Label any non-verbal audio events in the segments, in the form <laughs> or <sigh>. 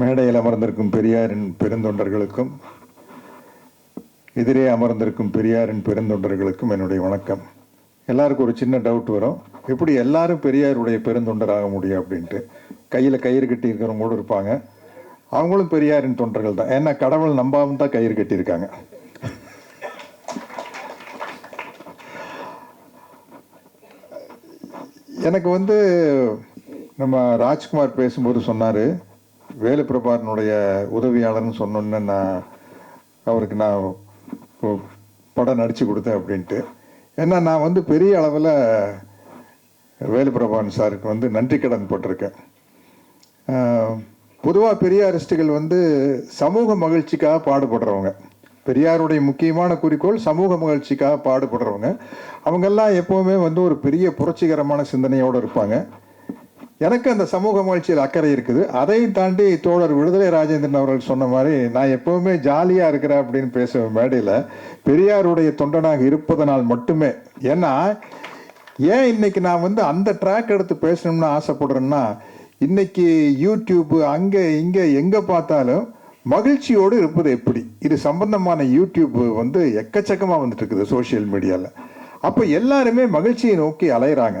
மேடையில் அமர்ந்திருக்கும் பெரியாரின் பெருந்தொண்டர்களுக்கும் எதிரே அமர்ந்திருக்கும் பெரியாரின் பெருந்தொண்டர்களுக்கும் என்னுடைய வணக்கம். எல்லாருக்கும் ஒரு சின்ன டவுட் வரும். எப்படி எல்லாரும் பெரியாருடைய பெருந்தொண்டராக முடியும் அப்படின்ட்டு. கையில் கயிறு கட்டி இருக்கிறவங்க கூட இருப்பாங்க. அவங்களும் பெரியாரின் தொண்டர்கள் தான். ஏன்னா கடவுள் நம்பாமல் தான் கயிறு கட்டியிருக்காங்க. எனக்கு வந்து நம்ம ராஜ்குமார் பேசும்போது சொன்னார் வேலுப்பிரபாரனுடைய உதவியாளர்னு சொன்னோன்னே நான் அவருக்கு நான் படம் நடித்து கொடுத்தேன் அப்படின்ட்டு. ஏன்னா நான் வந்து பெரிய அளவில் வேலுப்பிரபாரன் சாருக்கு வந்து நன்றி கடன் போட்டிருக்கேன். பொதுவாக பெரியாரிஸ்டுகள் வந்து சமூக மகிழ்ச்சிக்காக பாடுபடுறவங்க. பெரியாருடைய முக்கியமான குறிக்கோள் சமூக மகிழ்ச்சிக்காக பாடுபடுறவங்க. அவங்கெல்லாம் எப்போவுமே வந்து ஒரு பெரிய புரட்சிகரமான சிந்தனையோடு இருப்பாங்க. எனக்கு அந்த சமூக மகிழ்ச்சியில் அக்கறை இருக்குது. அதையும் தாண்டி தோழர் விடுதலை ராஜேந்திரன் அவர்கள் சொன்ன மாதிரி நான் எப்பவுமே ஜாலியாக இருக்கிறேன் அப்படின்னு பேச மேடையில் பெரியாருடைய தொண்டனாக இருப்பதனால் மட்டுமே. ஏன்னா ஏன் இன்னைக்கு நான் வந்து அந்த ட்ராக் எடுத்து பேசணும்னு ஆசைப்படுறேன்னா இன்னைக்கு யூடியூப்பு அங்கே இங்கே எங்கே பார்த்தாலும் மகிழ்ச்சியோடு இருப்பது எப்படி? இது சம்பந்தமான யூடியூப் வந்து எக்கச்சக்கமாக வந்துட்டு இருக்குது சோஷியல் மீடியாவில் அப்போ எல்லாருமே மகிழ்ச்சியை நோக்கி அலையிறாங்க.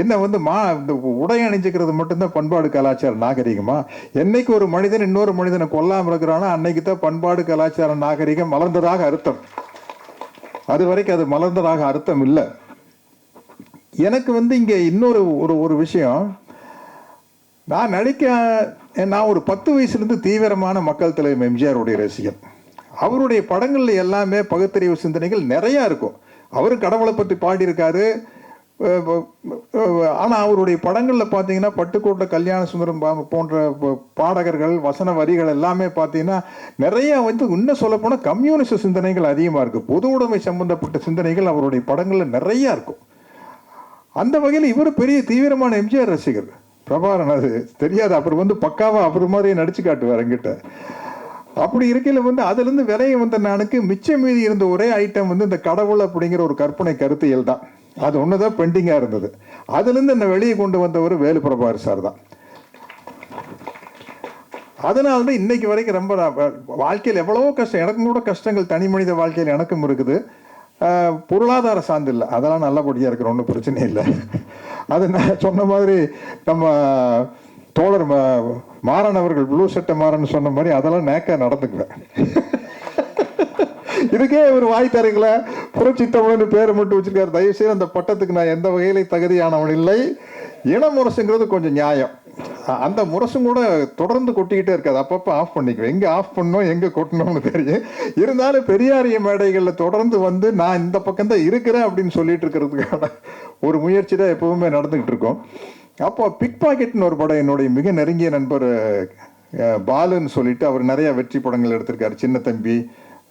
என்ன வந்து மா இந்த உடை அணிஞ்சுக்கிறது மட்டும்தான் பண்பாடு கலாச்சார நாகரிகமா? என்னைக்கு ஒரு மனிதன் இன்னொரு மனிதனை கொல்லாமல் இருக்கிறானோ அன்னைக்கு தான் பண்பாடு கலாச்சார நாகரிகம் மலர்ந்ததாக அர்த்தம். அது வரைக்கும் அது மலர்ந்ததாக அர்த்தம் இல்லை. எனக்கு வந்து இங்கே இன்னொரு ஒரு ஒரு விஷயம். நான் நடிக்க நான் ஒரு பத்து வயசுலேருந்து தீவிரமான மக்கள் தலைவர் எம்ஜிஆருடைய ரசிகன். அவருடைய படங்களில் எல்லாமே பகுத்தறிவு சிந்தனைகள் நிறையா இருக்கும். அவர் கடவுளை பற்றி பாடியிருக்காரு. ஆனால் அவருடைய படங்களில் பார்த்தீங்கன்னா பட்டுக்கோட்டை கல்யாண சுந்தரம் போன்ற பாடகர்கள் வசன வரிகள் எல்லாமே பார்த்தீங்கன்னா நிறைய வந்து இன்னும் சொல்லப்போனால் கம்யூனிஸ்ட் சிந்தனைகள் அதிகமாக இருக்குது பொது உடைமை சம்பந்தப்பட்ட சிந்தனைகள் அவருடைய படங்களில் நிறையா இருக்கும். அந்த வகையில் இவர் பெரிய தீவிரமான எம்ஜிஆர் ரசிகர். பிரபாரன் அது தெரியாது. அப்புறம் வந்து பக்காவாக அப்புறம் மாதிரியே நடிச்சு காட்டுவார் எங்கிட்ட அப்படி இருக்கையில் வந்து அதுலேருந்து விலையை வந்த நானுக்கு மிச்சம் மீதி இருந்த ஒரே ஐட்டம் வந்து இந்த கடவுள் அப்படிங்கிற ஒரு கற்பனை கருத்தியல் தான். அது ஒன்று தான் பெண்டிங்காக இருந்தது. அதுலேருந்து என்னை வெளியே கொண்டு வந்தவர் வேலுபிரபாகர் சார் தான். அதனால தான் இன்னைக்கு வரைக்கும் ரொம்ப வாழ்க்கையில் எவ்வளவோ கஷ்டம் எனக்கும் கூட கஷ்டங்கள் தனி மனித வாழ்க்கையில் எனக்கும் இருக்குது. பொருளாதார சார்ந்து இல்லை. அதெல்லாம் நல்லபடியாக இருக்கிற ஒன்றும் பிரச்சனை இல்லை. அது நான் சொன்ன மாதிரி நம்ம தோழர் மா- மாறன் அவர்கள் ப்ளூ சட்டை மாறன் சொன்ன மாதிரி அதெல்லாம் நேக்கா நடந்துக்குவேன். இதுக்கே ஒரு வாய் தரீங்களா? புரட்சி பேரை மட்டும் வச்சிருக்காரு. தயவுசெய்து அந்த பட்டத்துக்கு நான் எந்த வகையில தகுதியானவன் இல்லை. இன முரசுங்கிறது கொஞ்சம் நியாயம். அந்த முரசும் கூட தொடர்ந்து கொட்டிக்கிட்டே இருக்காது. அப்பப்போ ஆஃப் பண்ணிக்குவோம் எங்கே ஆஃப் பண்ணணும் எங்கே கொட்டணும்னு தெரியும். இருந்தாலும் பெரியாரிய மேடைகளில் தொடர்ந்து வந்து நான் இந்த பக்கம் தான் இருக்கிறேன் அப்படின்னு சொல்லிட்டு இருக்கிறதுக்கான ஒரு முயற்சி தான் எப்பவுமே நடந்துகிட்டு இருக்கோம். அப்போ பிக் பாக்கெட்னு ஒரு படம் என்னுடைய மிக நெருங்கிய நண்பர் பாலுன்னு சொல்லிட்டு அவர் நிறைய வெற்றி படங்கள் எடுத்திருக்காரு. சின்ன தம்பி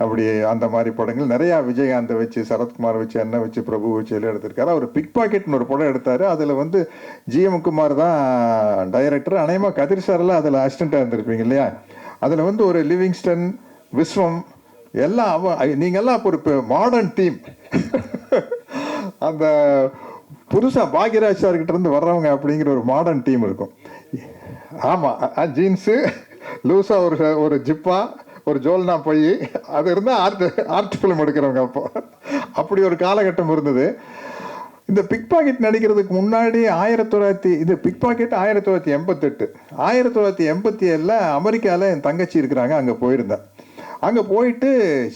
அப்படி அந்த மாதிரி படங்கள். நிறையா விஜயகாந்தை வச்சு சரத்குமார் வச்சு அண்ணன் வச்சு பிரபு வச்சு எல்லாம் எடுத்திருக்காரு. அவர் பிக் பாக்கெட்னு ஒரு படம் எடுத்தார். அதில் வந்து ஜிஎம் குமார் தான் டைரக்டர் அநேகமாக கதிர் சாரெல்லாம் அதில் அசிஸ்டண்ட்டாக இருந்திருப்பீங்க இல்லையா? அதில் வந்து ஒரு லிவிங்ஸ்டன் விஸ்வம் எல்லாம் அவ நீங்கள்லாம் அப்போ ஒரு மாடர்ன் டீம் அந்த புதுசாக பாக்யராஜ் சார்கிட்ட இருந்து வர்றவங்க அப்படிங்கிற ஒரு மாடர்ன் டீம் இருக்கும். ஆமாம் ஜீன்ஸு லூஸாக ஒரு ஒரு ஜிப்பா ஒரு ஜோல்னா போய் அது இருந்தால் ஆர்ட் ஆர்ட் ஃபிலிம் எடுக்கிறவங்க அப்போ. அப்படி ஒரு காலகட்டம் இருந்தது. இந்த பிக் பாக்கெட் நடிக்கிறதுக்கு முன்னாடி ஆயிரத்தி தொள்ளாயிரத்தி இது பிக் பாக்கெட் ஆயிரத்தி தொள்ளாயிரத்தி எண்பத்தெட்டு. ஆயிரத்தி தொள்ளாயிரத்தி எண்பத்தி ஏழில் அமெரிக்காவில் என் தங்கச்சி இருக்கிறாங்க அங்கே போயிருந்தேன் அங்கே போயிட்டு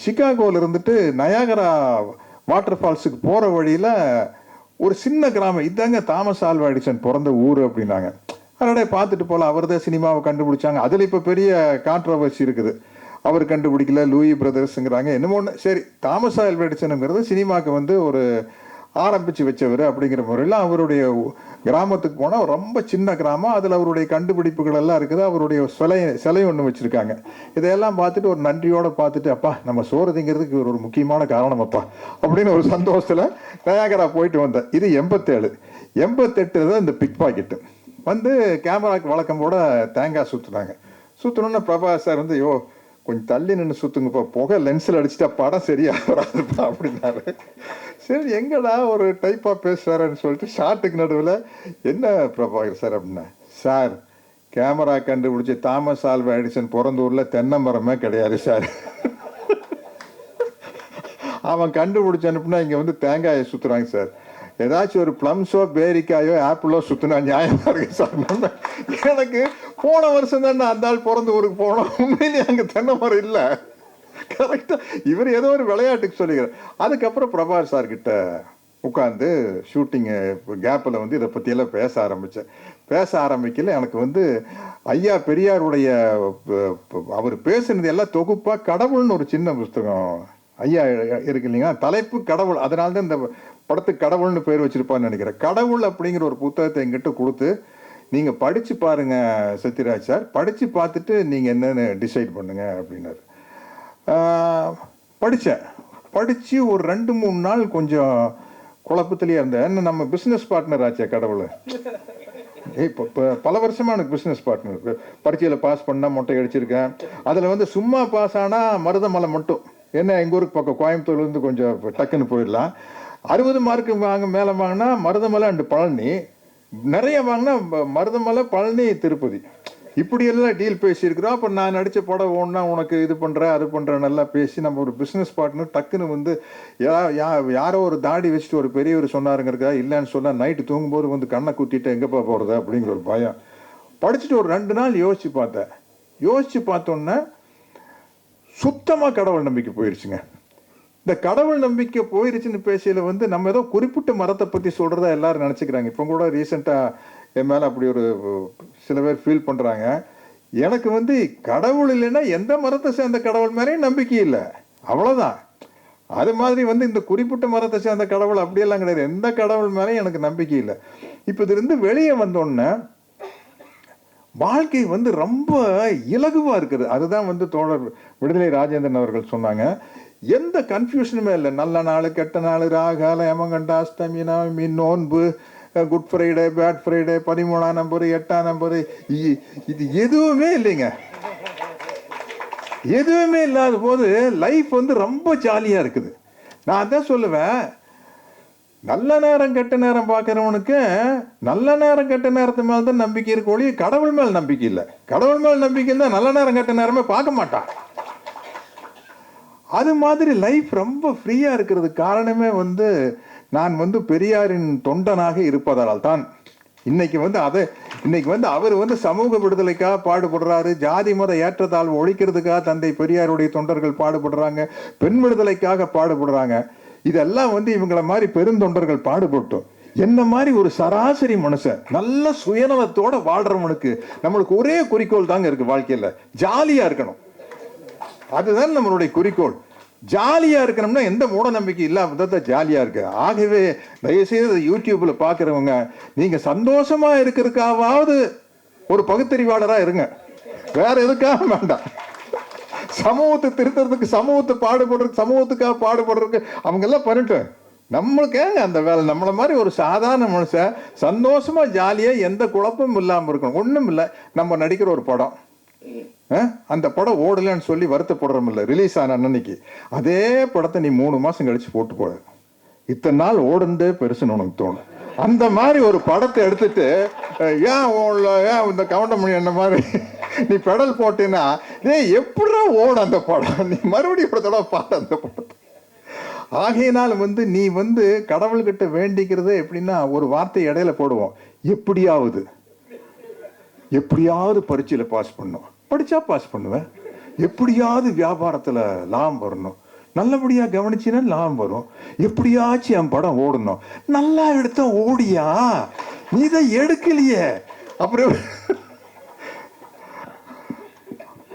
சிகாகோவில் இருந்துட்டு நயாகரா வாட்டர் ஃபால்ஸுக்கு போகிற வழியில் ஒரு சின்ன கிராமம் இதாங்க தாமஸ் ஆல்வா எடிசன் பிறந்த ஊர் அப்படின்னாங்க. அதோட பார்த்துட்டு போகல அவர் தான் சினிமாவை கண்டுபிடிச்சாங்க. அதில் இப்போ பெரிய கான்ட்ரவர்சி இருக்குது. அவர் கண்டுபிடிக்கல லூயி பிரதர்ஸுங்கிறாங்க. என்னமோ ஒன்று சரி தாமஸ் ஆல்வா எடிசனுங்கிறது சினிமாவுக்கு வந்து ஒரு ஆரம்பித்து வச்சவர் அப்படிங்கிற முறையில் அவருடைய கிராமத்துக்கு போனால் ரொம்ப சின்ன கிராமம். அதில் அவருடைய கண்டுபிடிப்புகள் எல்லாம் இருக்குது. அவருடைய சிலை சிலை ஒன்று வச்சுருக்காங்க. இதையெல்லாம் பார்த்துட்டு ஒரு நன்றியோடு பார்த்துட்டு அப்பா நம்ம சோறுதிங்கிறதுக்கு இவர் ஒரு முக்கியமான காரணம் அப்பா அப்படின்னு ஒரு சந்தோஷத்தில் நயாகரா போயிட்டு வந்தேன் இது எண்பத்தேழு. எண்பத்தெட்டு தான் இந்த பிக் பாக்கெட்டு வந்து கேமராக்கு வழக்கம் போட தேங்காய் சுற்றுனாங்க சுற்றணுன்னு பிரபா சார் வந்து யோ கொஞ்சம் தள்ளி நின்று சுற்றுங்கப்பா புகை லென்ஸில் அடிச்சிட்டா படம் சரியா வராதுப்பா அப்படின்னாரு. சரி எங்கடா ஒரு டைப்பாக பேசுகிறாருன்னு சொல்லிட்டு ஷார்ட்டுக்கு நடுவில் என்ன பிரபாகர் சார் அப்படின்னா சார் கேமரா கண்டுபிடிச்சி தாமஸ் ஆல்வா எடிசன் பிறந்தூரில் தென்னை மரமே கிடையாது சார் அவன் கண்டுபிடிச்ச அனுப்புனா இங்கே வந்து தேங்காயை சுற்றுறாங்க சார் ஏதாச்சும் ஒரு ப்ளம்ஸோ பேரிக்காயோ ஆப்பிளோ சுற்றினா நியாயமாக இருக்கு சார் <laughs> எனக்கு போன வருஷம் தான் அந்த ஆள் பிறந்த ஊருக்கு போனோம். உண்மையிலேயே அங்கே தென்னை மரம் இல்லை கரெக்டாக இவர் ஏதோ ஒரு விளையாட்டுக்கு சொல்லிக்கிறார். அதுக்கப்புறம் பிரபாஷ் சார்கிட்ட உட்காந்து ஷூட்டிங்கு கேப்பில் வந்து இதை பற்றியெல்லாம் பேச ஆரம்பித்தேன் பேச ஆரம்பிக்கல எனக்கு வந்து ஐயா பெரியாருடைய அவர் பேசுனது எல்லாம் தொகுப்பாக கடவுள்னு ஒரு சின்ன புஸ்தகம். ஐயா இருக்கு இல்லைங்களா? தலைப்பு கடவுள். அதனால தான் இந்த படத்துக்கு கடவுள்னு பேர் வச்சுருப்பான்னு நினைக்கிறேன். கடவுள் அப்படிங்கிற ஒரு புத்தகத்தை எங்கிட்ட கொடுத்து நீங்கள் படித்து பாருங்கள் சத்யராஜ் சார். படித்து பார்த்துட்டு நீங்கள் என்னென்னு டிசைட் பண்ணுங்கள் அப்படின்னாரு. படித்தேன் படித்து ஒரு ரெண்டு மூணு நாள் கொஞ்சம் குழப்பத்திலேயே இருந்தேன். என்ன நம்ம பிஸ்னஸ் பார்ட்னர் ஆச்சே கடவுள். இப்போ இப்போ பல வருஷமாக எனக்கு பிஸ்னஸ் பார்ட்னர் பரீட்சையில் பாஸ் பண்ணால் மொட்டை அடிச்சிருக்கேன். அதில் வந்து சும்மா பாஸ் ஆனால் மருதமலை மட்டும். என்ன எங்கள் ஊருக்கு பக்கம் கோயம்புத்தூர்லேருந்து கொஞ்சம் டக்குன்னு போயிடலாம். அறுபது மார்க்கு வாங்க மேலே வாங்கினா மருதமலை அண்டு பழனி. நிறைய வாங்கினா மருதமலை பழனி திருப்பதி. இப்படியெல்லாம் டீல் பேசியிருக்கிறோம். அப்போ நான் நடித்த படம் ஒன்றா உனக்கு இது பண்ணுறேன் அது பண்ணுறேன் நல்லா பேசி நம்ம ஒரு பிஸ்னஸ் பார்ட்னர் டக்குன்னு வந்து யா யா- யாரோ ஒரு தாடி வச்சுட்டு ஒரு பெரியவர் சொன்னாருங்கிறக்கா இல்லைன்னு சொன்னால் நைட்டு தூங்கும்போது வந்து கண்ணை குத்திட்டு எங்கேப்பா போகிறது அப்படிங்கிற ஒரு பயம். படிச்சுட்டு ஒரு ரெண்டு நாள் யோசிச்சு பார்த்தேன். யோசிச்சு பார்த்தோன்னே சுத்தமாக கடவுள் நம்பிக்கை போயிடுச்சுங்க இந்த கடவுள் நம்பிக்கை போயிருச்சுன்னு பேசையில வந்து நம்ம ஏதோ குறிப்பிட்ட மரத்தை பற்றி சொல்கிறதா எல்லாரும் நினச்சிக்கிறாங்க. இப்போ கூட ரீசெண்டாக என் மேலே அப்படி ஒரு சில பேர் ஃபீல் பண்ணுறாங்க எனக்கு வந்து கடவுள் இல்லைன்னா எந்த மரத்தை சேர்ந்த கடவுள் மேலேயும் நம்பிக்கை இல்லை. அவ்வளோதான் அது மாதிரி வந்து இந்த குறிப்பிட்ட மரத்தை சேர்ந்த கடவுள் அப்படியெல்லாம் கிடையாது. எந்த கடவுள் மேலேயும் எனக்கு நம்பிக்கை இல்லை. இப்போ இதுலேருந்து வெளியே வந்தோடனே வாழ்க்கை வந்து ரொம்ப இலகுவாக இருக்குது. அதுதான் வந்து தோழர் விடுதலை ராஜேந்திரன் அவர்கள் சொன்னாங்க. எந்த கன்ஃபியூஷனுமே இல்லை. நல்ல நாள் கெட்ட நாள் ராகால யமகண்டா அஷ்டமி நவமி நோன்பு குட் ஃப்ரைடே பேட் ஃப்ரைடே பதிமூணாம் நம்பர் எட்டாம் நம்பர் இது எதுவுமே இல்லைங்க. எதுவுமே இல்லாத போது லைஃப் வந்து ரொம்ப ஜாலியா இருக்குது. நான் அதான் சொல்லுவேன். நல்ல நேரம் கெட்ட நேரம் பார்க்குறவனுக்கு நல்ல நேரம் கெட்ட நேரத்து மேல தான் நம்பிக்கை இருக்க ஒழிய கடவுள் மேல் நம்பிக்கை இல்லை. கடவுள் மேல் நம்பிக்கை இருந்தால் நல்ல நேரம் கெட்ட நேரமே பார்க்க மாட்டான். அது மாதிரி லைஃப் ரொம்ப ஃப்ரீயாக இருக்கிறது காரணமே வந்து நான் வந்து பெரியாரின் தொண்டனாக இருப்பதால் தான். இன்னைக்கு வந்து அதை இன்னைக்கு வந்து அவர் வந்து சமூக விடுதலைக்காக பாடுபடுறாரு ஜாதி மத ஏற்றத்தாழ்வு ஒழிக்கிறதுக்காக தந்தை பெரியாருடைய தொண்டர்கள் பாடுபடுறாங்க பெண் விடுதலைக்காக பாடுபடுறாங்க. இதெல்லாம் வந்து இவங்கள மாதிரி பெருந்தொண்டர்கள் பாடுபட்டோம். என்ன மாதிரி ஒரு சராசரி மனுஷன் நல்ல சுயநலத்தோட வாழ்றவனுக்கு நம்மளுக்கு ஒரே குறிக்கோள் தாங்க இருக்கு வாழ்க்கையில. ஜாலியா இருக்கணும். அதுதான் நம்மளுடைய குறிக்கோள். ஜாலியாக இருக்கணும்னா எந்த மூட நம்பிக்கை இல்லாமல் தான் ஜாலியாக இருக்கு. ஆகவே தயவுசெய்து யூடியூப்பில் பார்க்குறவங்க நீங்கள் சந்தோஷமாக இருக்கிறதுக்காவது ஒரு பகுத்தறிவாளராக இருங்க. வேற எதுக்காக வேண்டாம். சமூகத்தை திருத்துறதுக்கு சமூகத்தை பாடுபடுறதுக்கு சமூகத்துக்காக பாடுபடுறதுக்கு அவங்கெல்லாம் பண்ணிட்டோம். நம்மளுக்கேங்க அந்த வேலை? நம்மளை மாதிரி ஒரு சாதாரண மனுஷன் சந்தோஷமாக ஜாலியாக எந்த குழப்பமும் இல்லாமல் இருக்கணும். ஒன்றும் இல்லை நம்ம நடிக்கிற ஒரு படம். அந்த படம் ஓடலன்னு சொல்லி வருத்தப்படுறோம் இல்லை ரிலீஸ் ஆன அன்னைக்கு அதே படத்தை நீ மூணு மாசம் கழிச்சு போட்டு போட. இத்தனை நாள் ஓடுந்தே பெருசுன்னு உனக்கு தோணும். அந்த மாதிரி ஒரு படத்தை எடுத்துட்டு ஏன் ஏன் இந்த கவுண்டமணி என்ன மாதிரி நீ பெடல் போட்டேன்னா ஏ எப்படா ஓடும் அந்த படம்? நீ மறுபடியும் ஒரு தடவை பாரு அந்த படத்தை. ஆகையினால் வந்து நீ வந்து கடவுள்கிட்ட வேண்டிக்கிறது எப்படின்னா ஒரு வார்த்தை இடையில போடுவோம். எப்படியாவது. எப்படியாவது பரீட்சையில் பாஸ் பண்ணும். படிச்சா பாஸ் பண்ணுவேன். எப்படியாவது வியாபாரத்தில் லாபம் வரணும். நல்லபடியாக கவனிச்சினா லாபம் வரும். எப்படியாச்சும் என் படம் ஓடணும். நல்லா எடுத்தா ஓடியா? நீ தான் எடுக்கலையே. அப்புறம்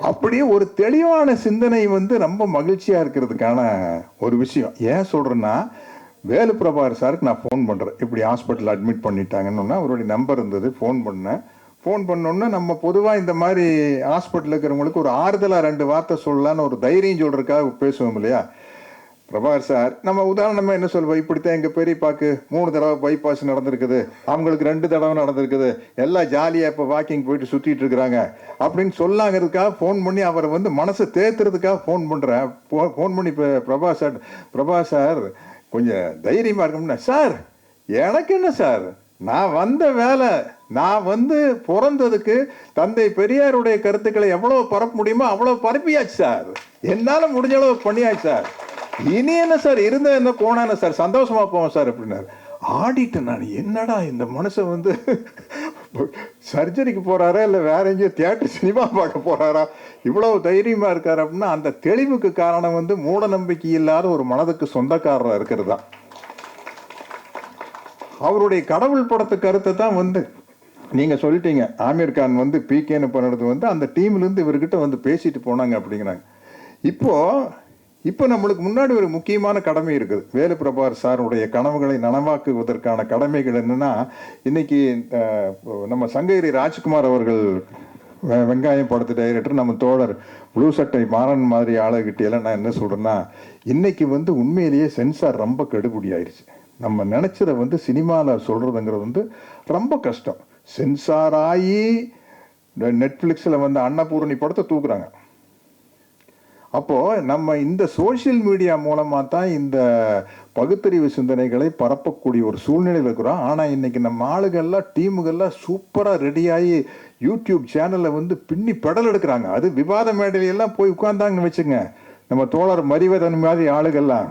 அப்படியே ஒரு தெளிவான சிந்தனை வந்து ரொம்ப மகிழ்ச்சியா இருக்கிறதுக்கான ஒரு விஷயம். ஏன் சொல்றேன்னா வேலு பிரபாகர் சாருக்கு நான் ஃபோன் பண்ணுறேன் இப்படி ஹாஸ்பிட்டலில் அட்மிட் பண்ணிட்டாங்கன்னு அவருடைய நம்பர் இருந்தது. ஃபோன் பண்ணேன். ஃபோன் பண்ணோன்னா நம்ம பொதுவாக இந்த மாதிரி ஹாஸ்பிட்டலில் இருக்கிறவங்களுக்கு ஒரு ஆறுதலாக ரெண்டு வார்த்தை சொல்லலான்னு ஒரு தைரியம் சொல்கிறதுக்காக பேசுவோம் இல்லையா? பிரபாகர் சார் நம்ம உதாரணமாக என்ன சொல்வோம் இப்படித்தான் எங்கள் பெரியப்பாக்கு மூணு தடவை பைபாஸ் நடந்திருக்குது. அவங்களுக்கு ரெண்டு தடவை நடந்திருக்குது. எல்லாம் ஜாலியாக இப்போ வாக்கிங் போயிட்டு சுற்றிட்டு இருக்கிறாங்க. அப்படின்னு சொல்லாங்கிறதுக்காக ஃபோன் பண்ணி அவரை வந்து மனசை தேத்துறதுக்காக ஃபோன் பண்ணுறேன் ஃபோன் பண்ணி இப்போ பிரபா சார் பிரபா சார் கொஞ்சம் தைரியமாக இருக்கும்னா சார் எனக்கு என்ன சார்? நான் வந்த வேலை நான் வந்து பிறந்ததுக்கு தந்தை பெரியாருடைய கருத்துக்களை எவ்வளோ பரப்ப முடியுமோ அவ்வளோ பரப்பியாச்சு சார். என்னால் முடிஞ்ச அளவு பண்ணியாச்சு சார். இனி என்ன சார்? இருந்த என்ன போனா சார்? சந்தோஷமா போவோம் சார் அப்படின்னாரு. ஆடிட்டேன் நான் என்னடா இந்த மனுஷன் வந்து சர்ஜரிக்கு போறாரா இல்லை வேற எங்கேயோ தியேட்டர் சினிமா பார்க்க போறாரா? இவ்வளவு தைரியமா இருக்காரு அப்படின்னா அந்த தெளிவுக்கு காரணம் வந்து மூட நம்பிக்கை இல்லாத ஒரு மனதுக்கு சொந்தக்காரராக இருக்கிறது தான். அவருடைய கடவுள் படத்து கருத்தை தான் வந்து நீங்கள் சொல்லிட்டீங்க ஆமீர் கான் வந்து பிகேன்னு பண்ணுறது வந்து அந்த டீம்லேருந்து இவர்கிட்ட வந்து பேசிட்டு போனாங்க அப்படிங்கிறாங்க. இப்போ இப்போ நம்மளுக்கு முன்னாடி ஒரு முக்கியமான கடமை இருக்குது. வேலு பிரபார் சாருடைய கனவுகளை நனவாக்குவதற்கான கடமைகள் என்னென்னா இன்றைக்கி நம்ம சங்ககிரி ராஜ்குமார் அவர்கள் வெங்காயம் படத்து டைரக்டர் நம்ம தோழர் ப்ளூ சட்டை மாறன் மாதிரி ஆளுகிட்டே எல்லாம் நான் என்ன சொல்கிறேன்னா இன்றைக்கி வந்து உண்மையிலேயே சென்சார் ரொம்ப கெடுபடி ஆயிடுச்சு நம்ம நினச்சதை வந்து சினிமாவில் சொல்கிறதுங்கிறது வந்து ரொம்ப கஷ்டம். சென்சார் ஆகி நெட்ஃப்ளிக்ஸில் வந்து அன்னபூரணி படத்தை தூக்குறாங்க. அப்போ நம்ம இந்த சோஷியல் மீடியா மூலமாக தான் இந்த பகுத்தறிவு சிந்தனைகளை பரப்பக்கூடிய ஒரு சூழ்நிலையில் இருக்கிறோம். ஆனால் இன்றைக்கி நம்ம ஆளுகள்லாம் டீமுகள்லாம் சூப்பராக ரெடியாகி யூடியூப் சேனலில் வந்து பின்னி பெடல் எடுக்கிறாங்க. அது விவாத மேடையிலெல்லாம் போய் உட்காந்தாங்கன்னு வச்சுங்க நம்ம தோழர் மரிவதன் மாதிரி ஆளுகள்லாம்.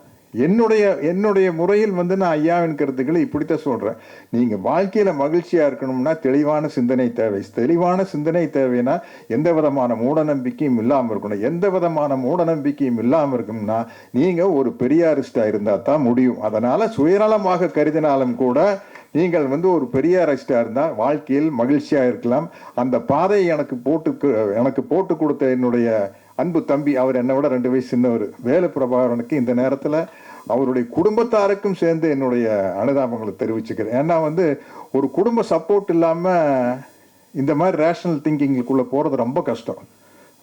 என்னுடைய என்னுடைய முறையில் வந்து நான் ஐயாவின் கருத்துக்களை இப்படித்தான் சொல்கிறேன் நீங்கள் வாழ்க்கையில் மகிழ்ச்சியாக இருக்கணும்னா தெளிவான சிந்தனை தேவை. தெளிவான சிந்தனை தேவைன்னா எந்த விதமான மூடநம்பிக்கையும் இல்லாமல் இருக்கணும். எந்த விதமான மூடநம்பிக்கையும் இல்லாமல் இருக்கணும்னா நீங்கள் ஒரு பெரியாரிஸ்டாக இருந்தால் தான் முடியும். அதனால் சுயநலமாக கருதினாலும் கூட நீங்கள் வந்து ஒரு பெரிய பெரியாரிஸ்டா இருந்தால் வாழ்க்கையில் மகிழ்ச்சியாக இருக்கலாம். அந்த பாதையை எனக்கு போட்டு எனக்கு போட்டு கொடுத்த என்னுடைய அன்பு தம்பி அவர் என்னை விட ரெண்டு வயசு சின்னவர். வேலு பிரபாகரனுக்கு இந்த நேரத்தில் அவருடைய குடும்பத்தாருக்கும் சேர்ந்து என்னுடைய அனுதாபங்களை தெரிவிச்சுக்கிறேன். ஏன்னா வந்து ஒரு குடும்ப சப்போர்ட் இல்லாமல் இந்த மாதிரி ரேஷனல் திங்கிங்குக்குள்ளே போகிறது ரொம்ப கஷ்டம்.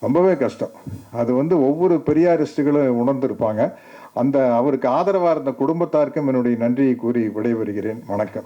ரொம்பவே கஷ்டம். அது வந்து ஒவ்வொரு பெரியாரிஸ்டுகளும் உணர்ந்திருப்பாங்க. அந்த அவருக்கு ஆதரவாக இருந்த குடும்பத்தாருக்கும் என்னுடைய நன்றியை கூறி விடைபெறுகிறேன். வணக்கம்.